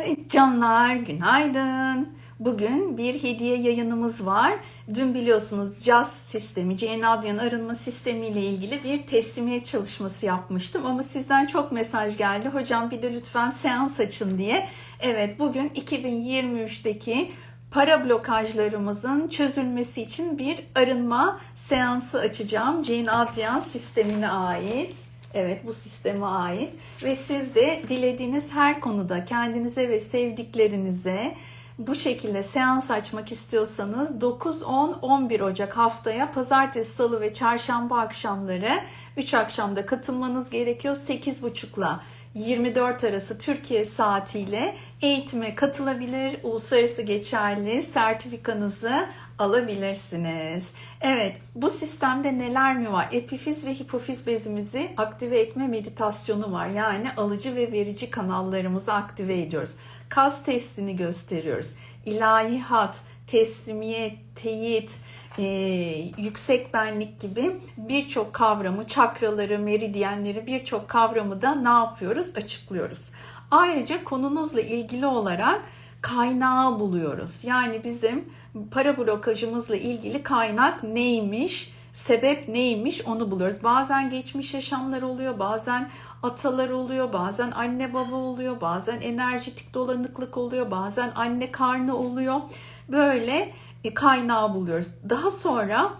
Evet canlar günaydın. Bugün bir hediye yayınımız var. Dün biliyorsunuz CAS sistemi, Jane Adrian arınma sistemi ile ilgili bir teslimiyet çalışması yapmıştım. Ama sizden çok mesaj geldi. Hocam bir de lütfen seans açın diye. Evet bugün 2023'teki para blokajlarımızın çözülmesi için bir arınma seansı açacağım. Jane Adrian sistemine ait. Evet bu sisteme ait ve siz de dilediğiniz her konuda kendinize ve sevdiklerinize bu şekilde seans açmak istiyorsanız 9, 10, 11 Ocak haftaya pazartesi, salı ve çarşamba akşamları 3 akşamda katılmanız gerekiyor. 8.30 ile 24 arası Türkiye saatiyle eğitime katılabilir, uluslararası geçerli sertifikanızı alabilirsiniz. Evet, bu sistemde neler mi var? Epifiz ve hipofiz bezimizi aktive etme meditasyonu var. Yani alıcı ve verici kanallarımızı aktive ediyoruz. Kas testini gösteriyoruz. İlahi hat, teslimiyet, teyit, e, yüksek benlik gibi birçok kavramı, çakraları, meridyenleri birçok kavramı da ne yapıyoruz? Açıklıyoruz. Ayrıca konunuzla ilgili olarak kaynağı buluyoruz. Yani bizim para blokajımızla ilgili kaynak neymiş, sebep neymiş onu buluyoruz. Bazen geçmiş yaşamlar oluyor, bazen atalar oluyor, bazen anne baba oluyor, bazen enerjitik dolanıklık oluyor, bazen anne karnı oluyor. Böyle e, kaynağı buluyoruz. Daha sonra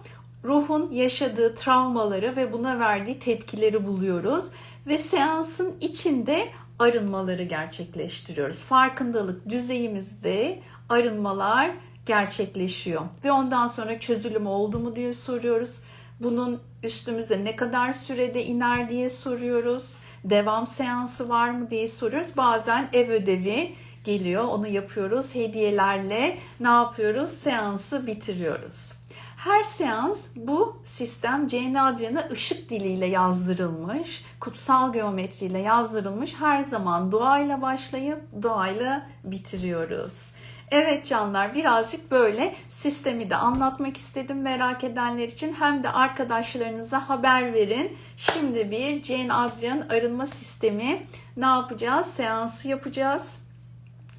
ruhun yaşadığı travmaları ve buna verdiği tepkileri buluyoruz ve seansın içinde arınmaları gerçekleştiriyoruz. Farkındalık düzeyimizde arınmalar gerçekleşiyor ve ondan sonra çözülüm oldu mu diye soruyoruz. Bunun üstümüze ne kadar sürede iner diye soruyoruz. Devam seansı var mı diye soruyoruz. Bazen ev ödevi geliyor. Onu yapıyoruz. Hediyelerle ne yapıyoruz? Seansı bitiriyoruz. Her seans bu sistem Jane Adrian'a ışık diliyle yazdırılmış, kutsal geometriyle yazdırılmış. Her zaman duayla başlayıp duayla bitiriyoruz. Evet canlar birazcık böyle sistemi de anlatmak istedim merak edenler için. Hem de arkadaşlarınıza haber verin. Şimdi bir Jane Adrian arınma sistemi ne yapacağız? Seansı yapacağız.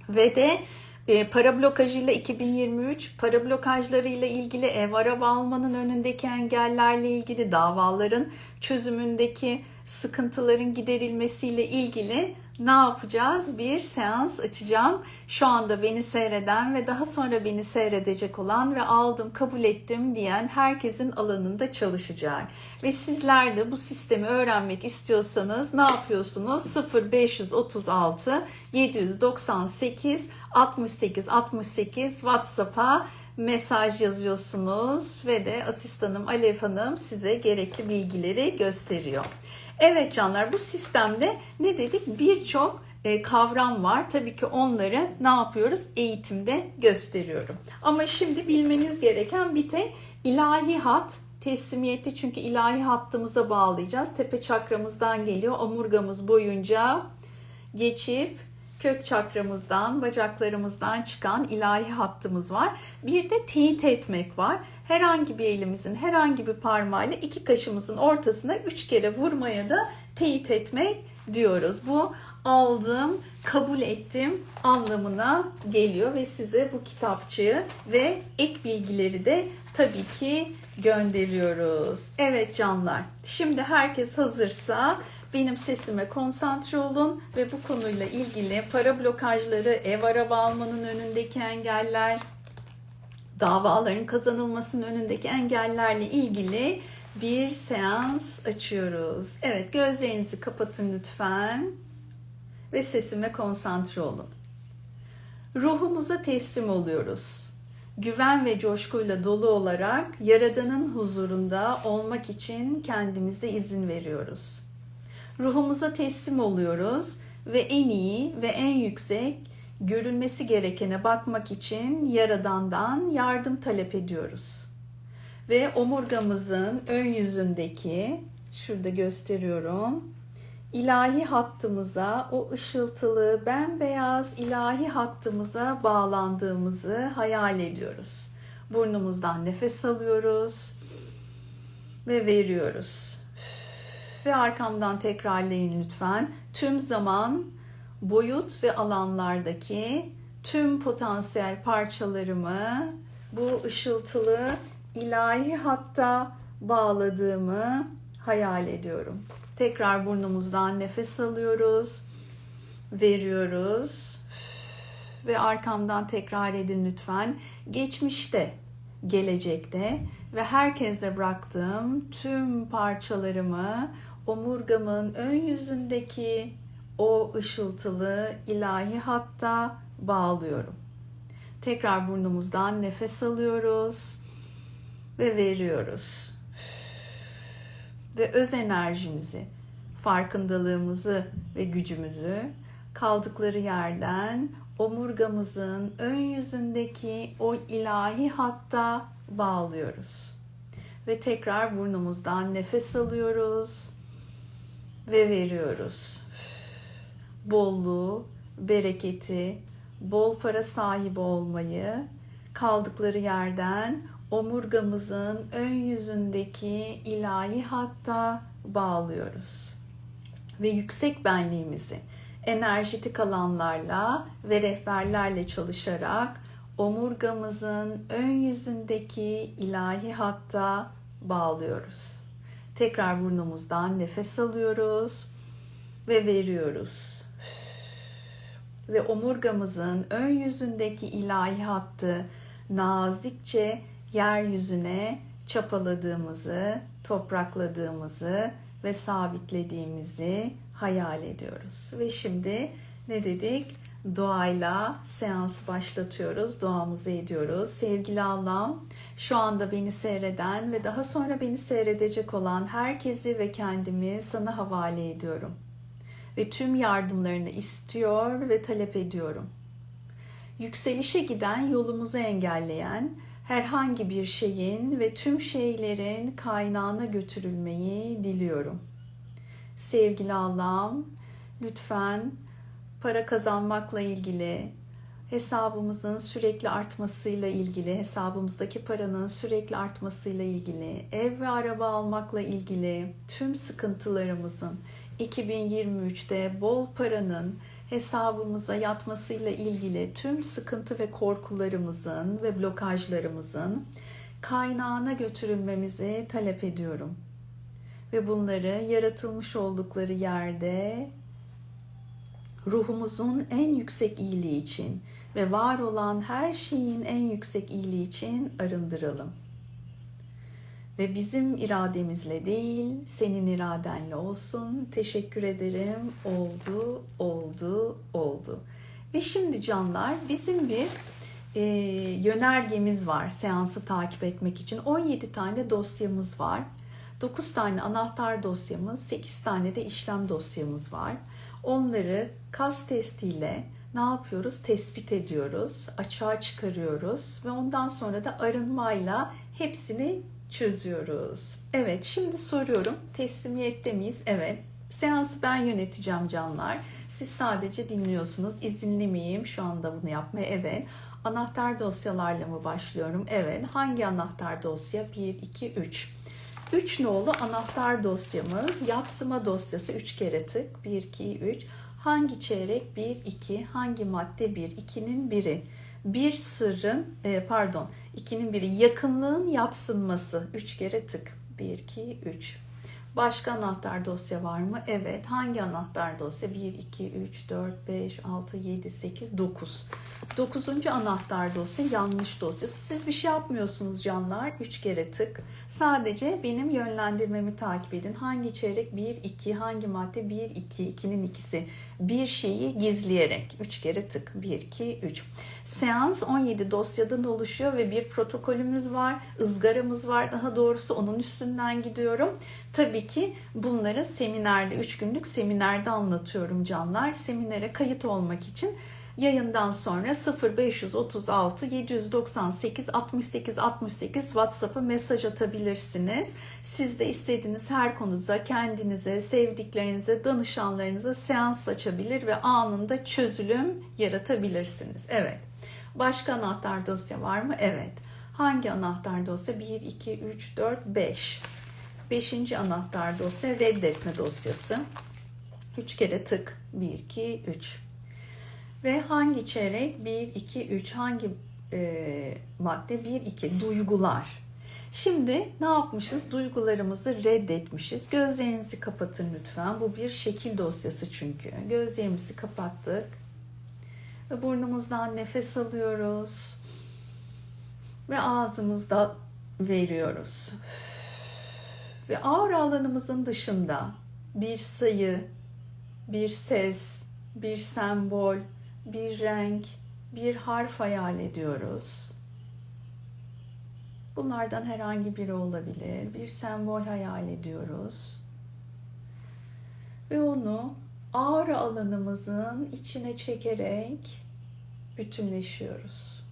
Ve de para blokajıyla 2023 para blokajlarıyla ilgili ev araba almanın önündeki engellerle ilgili davaların çözümündeki sıkıntıların giderilmesiyle ilgili ne yapacağız? Bir seans açacağım. Şu anda beni seyreden ve daha sonra beni seyredecek olan ve aldım, kabul ettim diyen herkesin alanında çalışacak. Ve sizler de bu sistemi öğrenmek istiyorsanız ne yapıyorsunuz? 0536 798 68 68 WhatsApp'a mesaj yazıyorsunuz ve de asistanım Alev Hanım size gerekli bilgileri gösteriyor. Evet canlar bu sistemde ne dedik? Birçok e, kavram var. Tabii ki onları ne yapıyoruz? Eğitimde gösteriyorum. Ama şimdi bilmeniz gereken bir tek ilahi hat teslimiyeti çünkü ilahi hattımıza bağlayacağız. Tepe çakramızdan geliyor. Omurgamız boyunca geçip kök çakramızdan, bacaklarımızdan çıkan ilahi hattımız var. Bir de teyit etmek var. Herhangi bir elimizin herhangi bir parmağıyla iki kaşımızın ortasına üç kere vurmaya da teyit etmek diyoruz. Bu aldım, kabul ettim anlamına geliyor ve size bu kitapçığı ve ek bilgileri de tabii ki gönderiyoruz. Evet canlar. Şimdi herkes hazırsa benim sesime konsantre olun ve bu konuyla ilgili para blokajları, ev araba almanın önündeki engeller, davaların kazanılmasının önündeki engellerle ilgili bir seans açıyoruz. Evet gözlerinizi kapatın lütfen ve sesime konsantre olun. Ruhumuza teslim oluyoruz. Güven ve coşkuyla dolu olarak Yaradan'ın huzurunda olmak için kendimize izin veriyoruz. Ruhumuza teslim oluyoruz ve en iyi ve en yüksek görülmesi gerekene bakmak için Yaradan'dan yardım talep ediyoruz. Ve omurgamızın ön yüzündeki şurada gösteriyorum. ilahi hattımıza, o ışıltılı, bembeyaz ilahi hattımıza bağlandığımızı hayal ediyoruz. Burnumuzdan nefes alıyoruz ve veriyoruz. Ve arkamdan tekrarlayın lütfen. Tüm zaman boyut ve alanlardaki tüm potansiyel parçalarımı bu ışıltılı ilahi hatta bağladığımı hayal ediyorum. Tekrar burnumuzdan nefes alıyoruz, veriyoruz ve arkamdan tekrar edin lütfen. Geçmişte, gelecekte ve herkeste bıraktığım tüm parçalarımı omurgamın ön yüzündeki o ışıltılı ilahi hatta bağlıyorum. Tekrar burnumuzdan nefes alıyoruz ve veriyoruz. Ve öz enerjimizi, farkındalığımızı ve gücümüzü kaldıkları yerden omurgamızın ön yüzündeki o ilahi hatta bağlıyoruz. Ve tekrar burnumuzdan nefes alıyoruz ve veriyoruz. Bolluğu, bereketi, bol para sahibi olmayı kaldıkları yerden omurgamızın ön yüzündeki ilahi hatta bağlıyoruz. Ve yüksek benliğimizi enerjitik alanlarla ve rehberlerle çalışarak omurgamızın ön yüzündeki ilahi hatta bağlıyoruz. Tekrar burnumuzdan nefes alıyoruz ve veriyoruz. Ve omurgamızın ön yüzündeki ilahi hattı nazikçe yeryüzüne çapaladığımızı, toprakladığımızı ve sabitlediğimizi hayal ediyoruz. Ve şimdi ne dedik? Doğayla seansı başlatıyoruz, duamızı ediyoruz. Sevgili Allah'ım, şu anda beni seyreden ve daha sonra beni seyredecek olan herkesi ve kendimi sana havale ediyorum. Ve tüm yardımlarını istiyor ve talep ediyorum. Yükselişe giden yolumuzu engelleyen herhangi bir şeyin ve tüm şeylerin kaynağına götürülmeyi diliyorum. Sevgili Allah'ım, lütfen para kazanmakla ilgili, hesabımızın sürekli artmasıyla ilgili, hesabımızdaki paranın sürekli artmasıyla ilgili, ev ve araba almakla ilgili tüm sıkıntılarımızın 2023'te bol paranın hesabımıza yatmasıyla ilgili tüm sıkıntı ve korkularımızın ve blokajlarımızın kaynağına götürülmemizi talep ediyorum. Ve bunları yaratılmış oldukları yerde ruhumuzun en yüksek iyiliği için ve var olan her şeyin en yüksek iyiliği için arındıralım. Ve bizim irademizle değil, senin iradenle olsun. Teşekkür ederim. Oldu, oldu, oldu. Ve şimdi canlar bizim bir e, yönergemiz var seansı takip etmek için. 17 tane dosyamız var. 9 tane anahtar dosyamız, 8 tane de işlem dosyamız var. Onları kas testiyle ne yapıyoruz? Tespit ediyoruz, açığa çıkarıyoruz ve ondan sonra da arınmayla hepsini çözüyoruz. Evet, şimdi soruyorum. Teslimiyette miyiz? Evet. Seansı ben yöneteceğim canlar. Siz sadece dinliyorsunuz. İzinli miyim şu anda bunu yapmaya? Evet. Anahtar dosyalarla mı başlıyorum? Evet. Hangi anahtar dosya? 1, 2, 3. 3 nolu anahtar dosyamız. Yatsıma dosyası 3 kere tık. 1, 2, 3. Hangi çeyrek? 1, 2. Hangi madde? 1, 2'nin biri. Bir sırrın, e, pardon, ikinin biri yakınlığın yatsınması. Üç kere tık. Bir, iki, üç. Başka anahtar dosya var mı? Evet. Hangi anahtar dosya? 1, 2, 3, 4, 5, 6, 7, 8, 9. Dokuzuncu anahtar dosya yanlış dosyası. Siz bir şey yapmıyorsunuz canlar. 3 kere tık. Sadece benim yönlendirmemi takip edin. Hangi çeyrek? 1, 2. Hangi madde? 1, 2. 2'nin ikisi. Bir şeyi gizleyerek. 3 kere tık. 1, 2, 3. Seans 17 dosyadan oluşuyor ve bir protokolümüz var. ızgaramız var. Daha doğrusu onun üstünden gidiyorum. Tabii ki bunları seminerde, 3 günlük seminerde anlatıyorum canlar. Seminere kayıt olmak için yayından sonra 0536 798 68 68 WhatsApp'a mesaj atabilirsiniz. Siz de istediğiniz her konuda kendinize, sevdiklerinize, danışanlarınıza seans açabilir ve anında çözülüm yaratabilirsiniz. Evet. Başka anahtar dosya var mı? Evet. Hangi anahtar dosya? 1, 2, 3, 4, 5. Beşinci anahtar dosya reddetme dosyası. 3 kere tık. 1, 2, 3. Ve hangi çeyrek? 1, 2, 3. Hangi e, madde? 1, 2. Duygular. Şimdi ne yapmışız? Duygularımızı reddetmişiz. Gözlerinizi kapatın lütfen. Bu bir şekil dosyası çünkü. Gözlerimizi kapattık. Ve burnumuzdan nefes alıyoruz. Ve ağzımızda veriyoruz. Ve ağır alanımızın dışında bir sayı, bir ses, bir sembol, bir renk, bir harf hayal ediyoruz. Bunlardan herhangi biri olabilir. Bir sembol hayal ediyoruz. Ve onu aura alanımızın içine çekerek bütünleşiyoruz.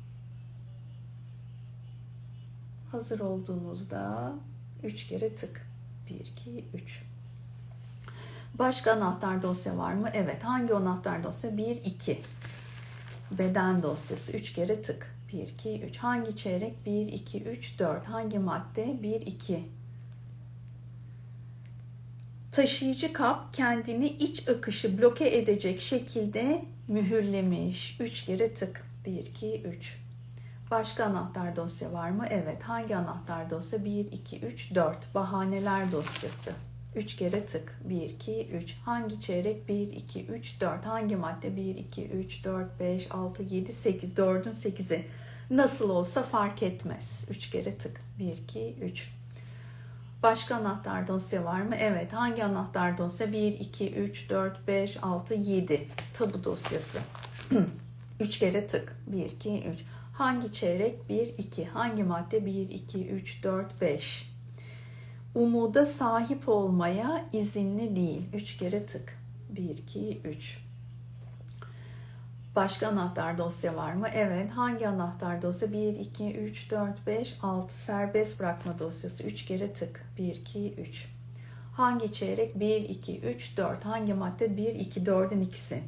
Hazır olduğunuzda üç kere tık. 1, 2, 3. Başka anahtar dosya var mı? Evet. Hangi anahtar dosya? 1, 2. Beden dosyası. 3 kere tık. 1, 2, 3. Hangi çeyrek? 1, 2, 3, 4. Hangi madde? 1, 2. Taşıyıcı kap kendini iç akışı bloke edecek şekilde mühürlemiş. 3 kere tık. 1, 2, 3. Başka anahtar dosya var mı? Evet. Hangi anahtar dosya? 1, 2, 3, 4. Bahaneler dosyası. 3 kere tık. 1, 2, 3. Hangi çeyrek? 1, 2, 3, 4. Hangi madde? 1, 2, 3, 4, 5, 6, 7, 8. 4'ün 8'i. Nasıl olsa fark etmez. 3 kere tık. 1, 2, 3. Başka anahtar dosya var mı? Evet. Hangi anahtar dosya? 1, 2, 3, 4, 5, 6, 7. Tabu dosyası. 3 kere tık. 1, 2, 3. Hangi çeyrek? 1, 2. Hangi madde? 1, 2, 3, 4, 5. Umuda sahip olmaya izinli değil. 3 kere tık. 1, 2, 3. Başka anahtar dosya var mı? Evet. Hangi anahtar dosya? 1, 2, 3, 4, 5, 6. Serbest bırakma dosyası. 3 kere tık. 1, 2, 3. Hangi çeyrek? 1, 2, 3, 4. Hangi madde? 1, 2, 4'ün ikisi.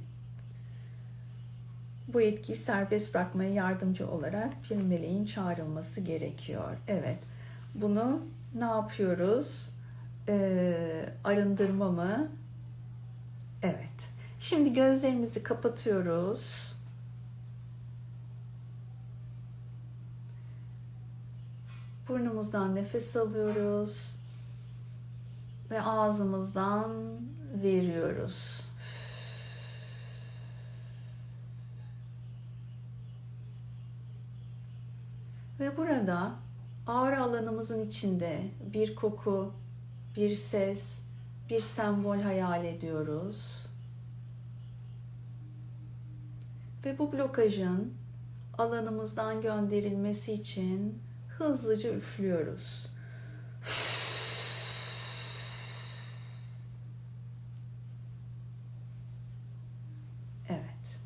Bu etkiyi serbest bırakmaya yardımcı olarak bir meleğin çağrılması gerekiyor. Evet. Bunu ne yapıyoruz? Ee, arındırma mı? Evet. Şimdi gözlerimizi kapatıyoruz. Burnumuzdan nefes alıyoruz ve ağzımızdan veriyoruz. Ve burada aura alanımızın içinde bir koku, bir ses, bir sembol hayal ediyoruz. Ve bu blokajın alanımızdan gönderilmesi için hızlıca üflüyoruz. Evet.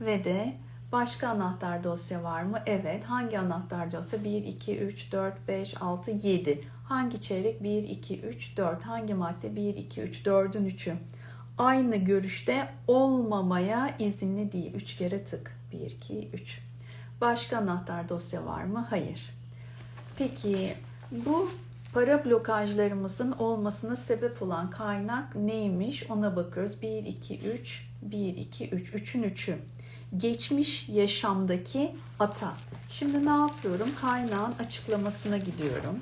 Ve de başka anahtar dosya var mı? Evet. Hangi anahtar dosya? 1, 2, 3, 4, 5, 6, 7. Hangi çeyrek? 1, 2, 3, 4. Hangi madde? 1, 2, 3, 4'ün 3'ü. Aynı görüşte olmamaya izinli değil. 3 kere tık. 1, 2, 3. Başka anahtar dosya var mı? Hayır. Peki bu para blokajlarımızın olmasına sebep olan kaynak neymiş? Ona bakıyoruz. 1, 2, 3, 1, 2, 3. 3'ün 3'ü. Geçmiş yaşamdaki ata. Şimdi ne yapıyorum? Kaynağın açıklamasına gidiyorum.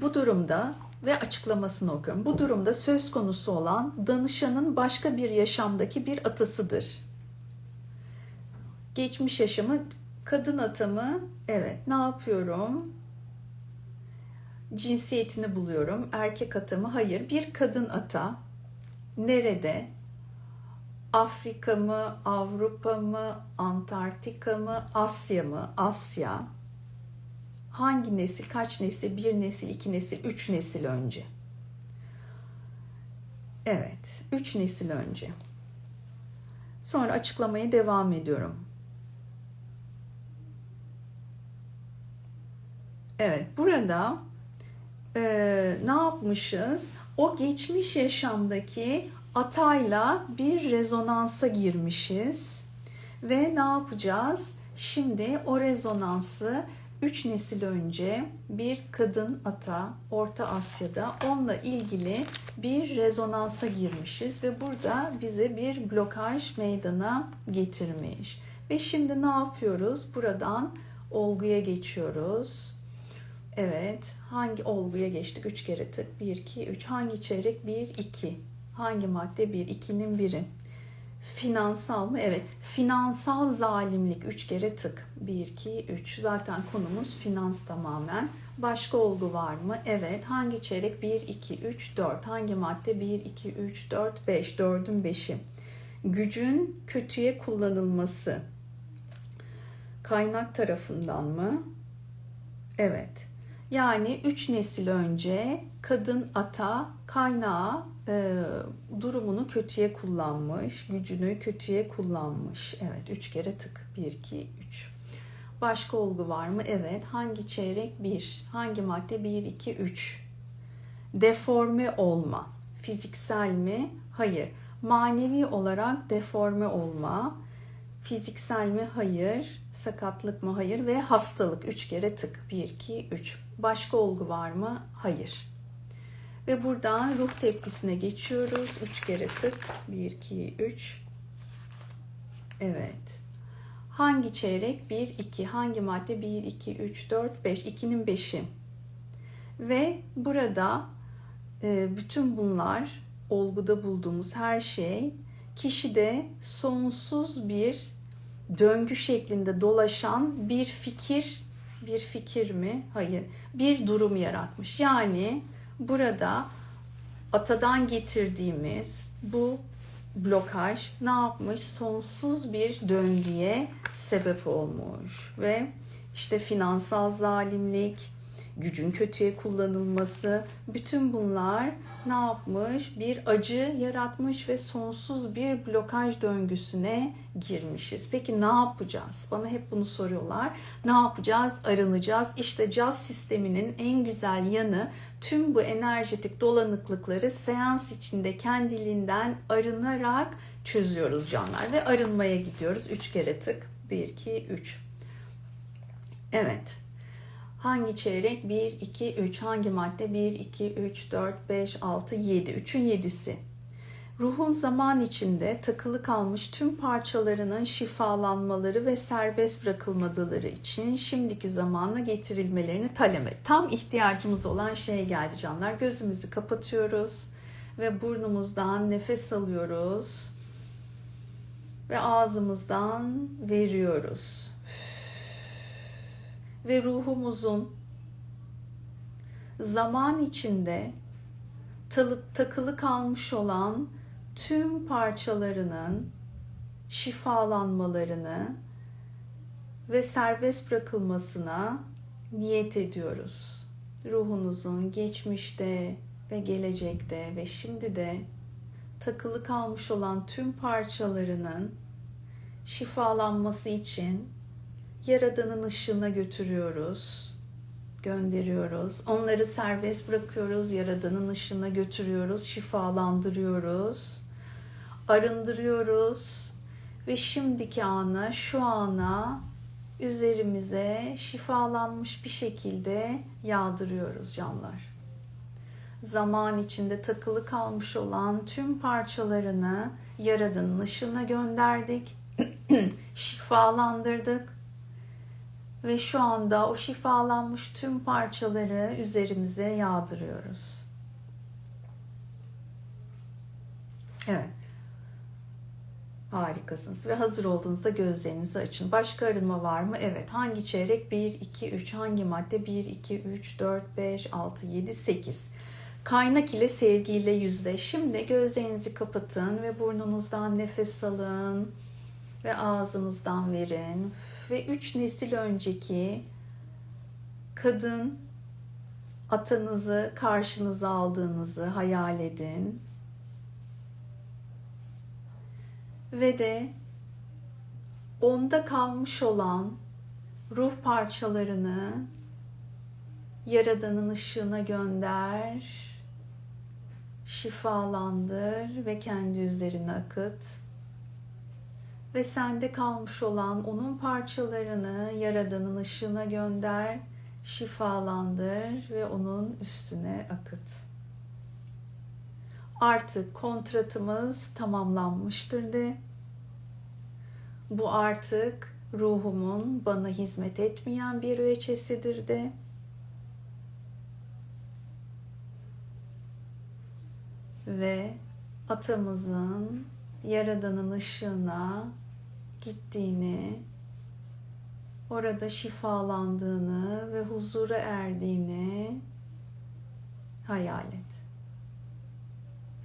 Bu durumda ve açıklamasını okuyorum. Bu durumda söz konusu olan danışanın başka bir yaşamdaki bir atasıdır. Geçmiş yaşamı kadın atamı evet ne yapıyorum? Cinsiyetini buluyorum. Erkek atamı hayır. Bir kadın ata nerede? Afrika mı, Avrupa mı, Antarktika mı, Asya mı? Asya hangi nesil, kaç nesil, bir nesil, iki nesil, üç nesil önce. Evet, üç nesil önce. Sonra açıklamaya devam ediyorum. Evet, burada e, ne yapmışız? O geçmiş yaşamdaki atayla bir rezonansa girmişiz ve ne yapacağız? Şimdi o rezonansı 3 nesil önce bir kadın ata Orta Asya'da onunla ilgili bir rezonansa girmişiz ve burada bize bir blokaj meydana getirmiş. Ve şimdi ne yapıyoruz? Buradan olguya geçiyoruz. Evet. Hangi olguya geçtik? 3 kere tık. 1, 2, 3. Hangi çeyrek? 1, 2. Hangi madde? 1, 2'nin biri. Finansal mı? Evet. Finansal zalimlik 3 kere tık. 1, 2, 3. Zaten konumuz finans tamamen. Başka olgu var mı? Evet. Hangi çeyrek? 1, 2, 3, 4. Hangi madde? 1, 2, 3, 4, 5. 4'ün 5'i. Gücün kötüye kullanılması. Kaynak tarafından mı? Evet. Yani 3 nesil önce kadın ata kaynağı e, durumunu kötüye kullanmış, gücünü kötüye kullanmış. Evet 3 kere tık. 1, 2, 3. Başka olgu var mı? Evet. Hangi çeyrek? 1. Hangi madde? 1, 2, 3. Deforme olma. Fiziksel mi? Hayır. Manevi olarak deforme olma. Fiziksel mi? Hayır. Sakatlık mı? Hayır. Ve hastalık. Üç kere tık. Bir, iki, üç. Başka olgu var mı? Hayır. Ve buradan ruh tepkisine geçiyoruz. Üç kere tık. Bir, iki, üç. Evet. Hangi çeyrek? Bir, iki. Hangi madde? Bir, iki, üç, dört, beş. İkinin beşi. Ve burada e, bütün bunlar olguda bulduğumuz her şey kişide sonsuz bir döngü şeklinde dolaşan bir fikir, bir fikir mi? Hayır, bir durum yaratmış. Yani burada atadan getirdiğimiz bu blokaj ne yapmış? Sonsuz bir döngüye sebep olmuş ve işte finansal zalimlik, gücün kötüye kullanılması, bütün bunlar ne yapmış? Bir acı yaratmış ve sonsuz bir blokaj döngüsüne girmişiz. Peki ne yapacağız? Bana hep bunu soruyorlar. Ne yapacağız? Arınacağız. İşte caz sisteminin en güzel yanı tüm bu enerjetik dolanıklıkları seans içinde kendiliğinden arınarak çözüyoruz canlar ve arınmaya gidiyoruz. Üç kere tık. 1, 2, 3. Evet. Hangi çeyrek? 1, 2, 3. Hangi madde? 1, 2, 3, 4, 5, 6, 7. 3'ün 7'si. Ruhun zaman içinde takılı kalmış tüm parçalarının şifalanmaları ve serbest bırakılmaları için şimdiki zamana getirilmelerini talep et. Tam ihtiyacımız olan şey geldi canlar. Gözümüzü kapatıyoruz ve burnumuzdan nefes alıyoruz ve ağzımızdan veriyoruz ve ruhumuzun zaman içinde takılı kalmış olan tüm parçalarının şifalanmalarını ve serbest bırakılmasına niyet ediyoruz. Ruhunuzun geçmişte ve gelecekte ve şimdi de takılı kalmış olan tüm parçalarının şifalanması için Yaradan'ın ışığına götürüyoruz. Gönderiyoruz. Onları serbest bırakıyoruz. Yaradan'ın ışığına götürüyoruz. Şifalandırıyoruz. Arındırıyoruz. Ve şimdiki ana, şu ana üzerimize şifalanmış bir şekilde yağdırıyoruz canlar. Zaman içinde takılı kalmış olan tüm parçalarını Yaradan'ın ışığına gönderdik. şifalandırdık ve şu anda o şifalanmış tüm parçaları üzerimize yağdırıyoruz. Evet. Harikasınız. Ve hazır olduğunuzda gözlerinizi açın. Başka arınma var mı? Evet. Hangi çeyrek? 1, 2, 3. Hangi madde? 1, 2, 3, 4, 5, 6, 7, 8. Kaynak ile sevgiyle yüzde. Şimdi gözlerinizi kapatın ve burnunuzdan nefes alın ve ağzınızdan verin ve üç nesil önceki kadın atanızı karşınıza aldığınızı hayal edin. Ve de onda kalmış olan ruh parçalarını Yaradan'ın ışığına gönder, şifalandır ve kendi üzerine akıt ve sende kalmış olan onun parçalarını Yaradan'ın ışığına gönder, şifalandır ve onun üstüne akıt. Artık kontratımız tamamlanmıştır de. Bu artık ruhumun bana hizmet etmeyen bir üyeçesidir de. Ve atamızın Yaradan'ın ışığına gittiğini, orada şifalandığını ve huzura erdiğini hayal et.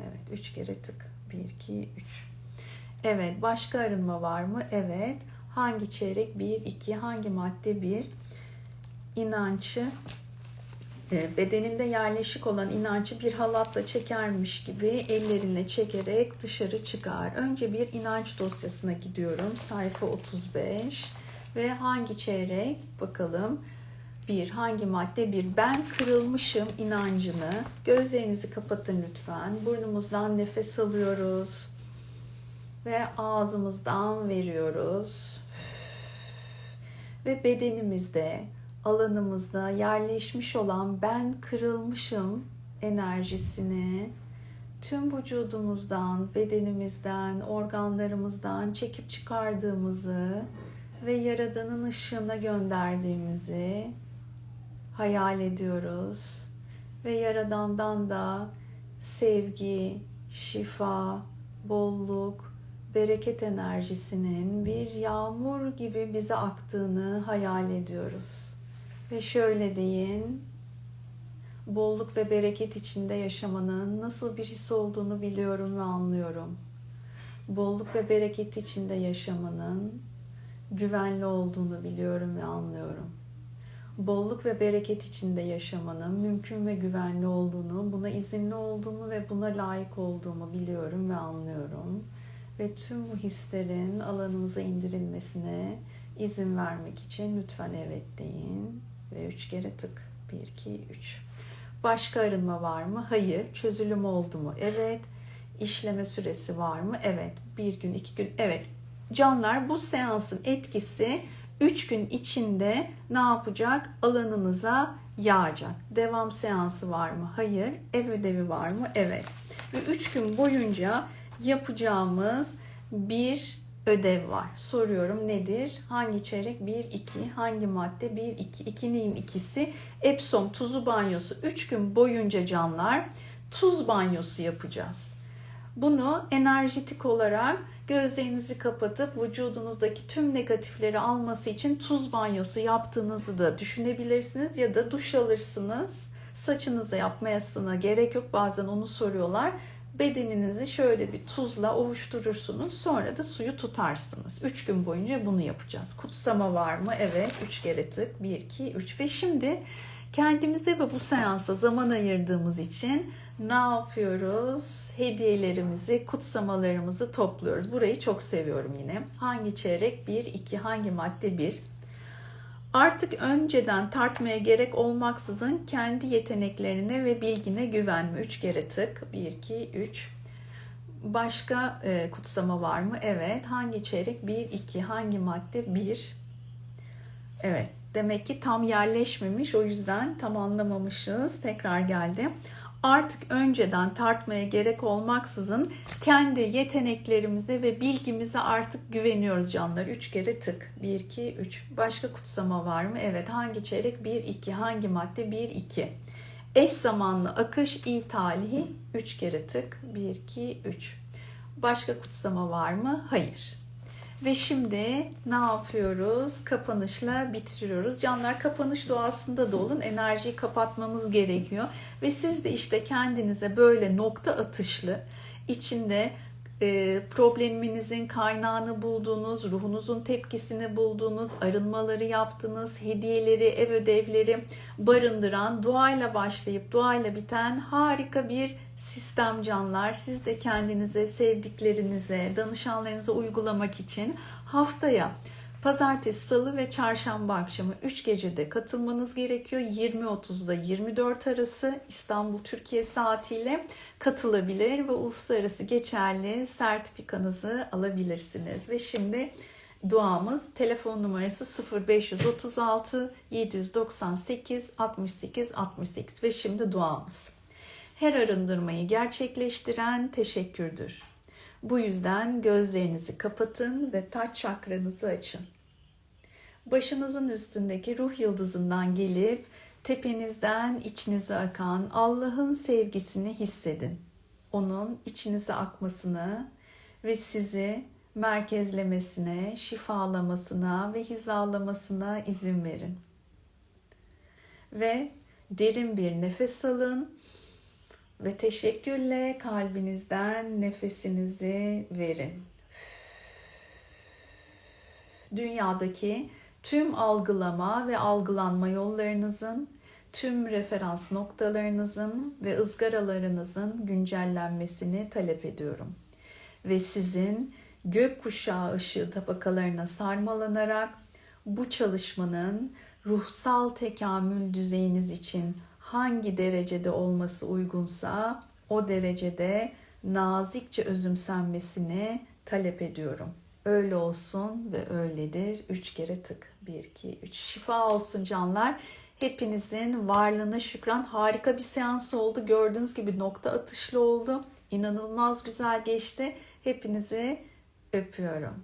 Evet, üç kere tık. Bir, iki, üç. Evet, başka arınma var mı? Evet. Hangi çeyrek? Bir, iki. Hangi madde? Bir. İnancı e, bedeninde yerleşik olan inancı bir halatla çekermiş gibi ellerinle çekerek dışarı çıkar. Önce bir inanç dosyasına gidiyorum. Sayfa 35 ve hangi çeyrek bakalım. Bir, hangi madde? Bir, ben kırılmışım inancını. Gözlerinizi kapatın lütfen. Burnumuzdan nefes alıyoruz. Ve ağzımızdan veriyoruz. Ve bedenimizde alanımızda yerleşmiş olan ben kırılmışım enerjisini tüm vücudumuzdan, bedenimizden, organlarımızdan çekip çıkardığımızı ve Yaradan'ın ışığına gönderdiğimizi hayal ediyoruz. Ve Yaradan'dan da sevgi, şifa, bolluk, bereket enerjisinin bir yağmur gibi bize aktığını hayal ediyoruz. Ve şöyle deyin. Bolluk ve bereket içinde yaşamanın nasıl bir his olduğunu biliyorum ve anlıyorum. Bolluk ve bereket içinde yaşamanın güvenli olduğunu biliyorum ve anlıyorum. Bolluk ve bereket içinde yaşamanın mümkün ve güvenli olduğunu, buna izinli olduğumu ve buna layık olduğumu biliyorum ve anlıyorum. Ve tüm bu hislerin alanınıza indirilmesine izin vermek için lütfen evet deyin ve üç kere tık. 1, 2, 3. Başka arınma var mı? Hayır. Çözülüm oldu mu? Evet. İşleme süresi var mı? Evet. Bir gün, iki gün. Evet. Canlar bu seansın etkisi 3 gün içinde ne yapacak? Alanınıza yağacak. Devam seansı var mı? Hayır. Ev ödevi var mı? Evet. Ve 3 gün boyunca yapacağımız bir ödev var. Soruyorum nedir? Hangi çeyrek? 1, 2. Hangi madde? 1, 2. 2'nin ikisi. Epsom tuzu banyosu. 3 gün boyunca canlar tuz banyosu yapacağız. Bunu enerjitik olarak gözlerinizi kapatıp vücudunuzdaki tüm negatifleri alması için tuz banyosu yaptığınızı da düşünebilirsiniz ya da duş alırsınız. Saçınıza yapmayasına gerek yok. Bazen onu soruyorlar bedeninizi şöyle bir tuzla ovuşturursunuz. Sonra da suyu tutarsınız. 3 gün boyunca bunu yapacağız. Kutsama var mı? Evet. 3 kere tık. 1, 2, 3 ve şimdi kendimize ve bu seansa zaman ayırdığımız için ne yapıyoruz? Hediyelerimizi, kutsamalarımızı topluyoruz. Burayı çok seviyorum yine. Hangi çeyrek? 1, 2, hangi madde? 1. Artık önceden tartmaya gerek olmaksızın kendi yeteneklerine ve bilgine güvenme. Üç kere tık. Bir, iki, üç. Başka e, kutsama var mı? Evet. Hangi çeyrek? Bir, iki. Hangi madde? Bir. Evet. Demek ki tam yerleşmemiş. O yüzden tam anlamamışız. Tekrar geldi artık önceden tartmaya gerek olmaksızın kendi yeteneklerimize ve bilgimize artık güveniyoruz canlar. Üç kere tık. 1, 2, 3. Başka kutsama var mı? Evet. Hangi çeyrek? 1, 2. Hangi madde? 1, 2. Eş zamanlı akış iyi talihi. Üç kere tık. 1, 2, 3. Başka kutsama var mı? Hayır. Ve şimdi ne yapıyoruz? Kapanışla bitiriyoruz. Canlar kapanış doğasında da olun. Enerjiyi kapatmamız gerekiyor. Ve siz de işte kendinize böyle nokta atışlı içinde probleminizin kaynağını bulduğunuz, ruhunuzun tepkisini bulduğunuz, arınmaları yaptığınız, hediyeleri, ev ödevleri barındıran, duayla başlayıp duayla biten harika bir sistem canlar. Siz de kendinize, sevdiklerinize, danışanlarınıza uygulamak için haftaya Pazartesi, salı ve çarşamba akşamı 3 gecede katılmanız gerekiyor. 20.30'da 24 arası İstanbul Türkiye saatiyle katılabilir ve uluslararası geçerli sertifikanızı alabilirsiniz. Ve şimdi duamız telefon numarası 0536 798 68 68 ve şimdi duamız. Her arındırmayı gerçekleştiren teşekkürdür. Bu yüzden gözlerinizi kapatın ve taç çakranızı açın. Başınızın üstündeki ruh yıldızından gelip tepenizden içinize akan Allah'ın sevgisini hissedin. Onun içinize akmasını ve sizi merkezlemesine, şifalamasına ve hizalamasına izin verin. Ve derin bir nefes alın ve teşekkürle kalbinizden nefesinizi verin. Dünyadaki tüm algılama ve algılanma yollarınızın, tüm referans noktalarınızın ve ızgaralarınızın güncellenmesini talep ediyorum. Ve sizin gökkuşağı ışığı tabakalarına sarmalanarak bu çalışmanın ruhsal tekamül düzeyiniz için hangi derecede olması uygunsa o derecede nazikçe özümsenmesini talep ediyorum. Öyle olsun ve öyledir. Üç kere tık. Bir, iki, üç. Şifa olsun canlar. Hepinizin varlığına şükran. Harika bir seans oldu. Gördüğünüz gibi nokta atışlı oldu. İnanılmaz güzel geçti. Hepinizi öpüyorum.